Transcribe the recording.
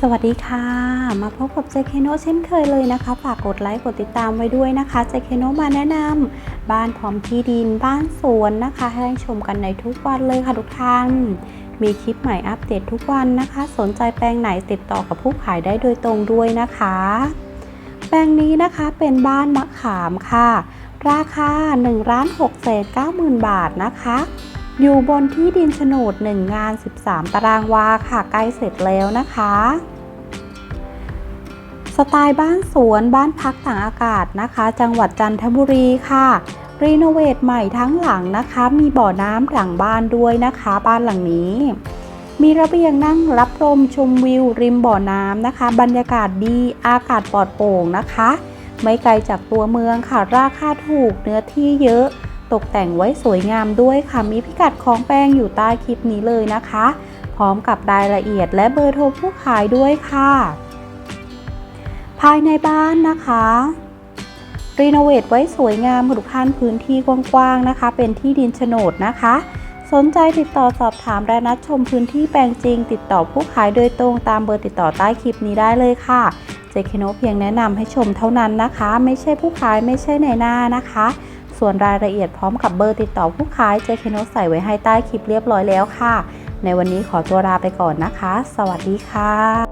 สวัสดีค่ะ มาพบกับเจเคโนเช่นเคยเลยนะคะ ฝากกดไลค์กดติดตามไว้ด้วยนะคะเจเคโนมาแนะนำบ้านพร้อมที่ดินบ้านสวนนะคะ ให้ได้ชมกันในทุกวันเลยค่ะทุกท่าน มีคลิปใหม่อัปเดตทุกวันนะคะ สนใจแปลงไหนติดต่อกับผู้ขายได้โดยตรงด้วยนะคะ แปลงนี้นะคะเป็นบ้านมะขามค่ะ ราคา1ล้าน6แสน9หมื่นบาทนะคะ อยู่บนที่ดินโฉนด1งาน 13 ตารางวาค่ะใกล้เสร็จแล้วนะคะ สไตล์บ้านสวนบ้านพักต่างอากาศนะคะ จังหวัดจันทบุรีค่ะรีโนเวทใหม่ทั้งหลังนะคะ มีบ่อน้ำหลังบ้านด้วยนะคะ บ้านหลังนี้ มีระเบียงนั่งรับลมชมวิว ริมบ่อน้ำนะคะ บรรยากาศดีอากาศปลอดโปร่งนะคะ ไม่ไกลจากตัวเมืองค่ะ ราคาถูกเนื้อที่เยอะ ตกแต่งไว้สวยงามด้วยค่ะ มีพิกัดของแปลงอยู่ใต้คลิปนี้เลยนะคะ พร้อมกับรายละเอียดและเบอร์โทรผู้ขายด้วยค่ะ ภายในบ้านนะคะรีโนเวทไว้สวยงามทุกท่านพื้นที่กว้างๆนะคะ เป็นที่ดินโฉนดนะคะ สนใจติดต่อสอบถามและนัดชมพื้นที่แปลงจริง ติดต่อผู้ขายโดยตรงตามเบอร์ติดต่อใต้คลิปนี้ได้เลยค่ะเจคโนเพียงแนะนำให้ชมเท่านั้นนะคะ ไม่ใช่ผู้ขายไม่ใช่ในหน้านะคะ ส่วนรายละเอียดพร้อมกับเบอร์ติดต่อผู้ขายเจคโนใส่ไว้ให้ใต้คลิปเรียบร้อยแล้วค่ะ ในวันนี้ขอตัวลาไปก่อนนะคะ สวัสดีค่ะ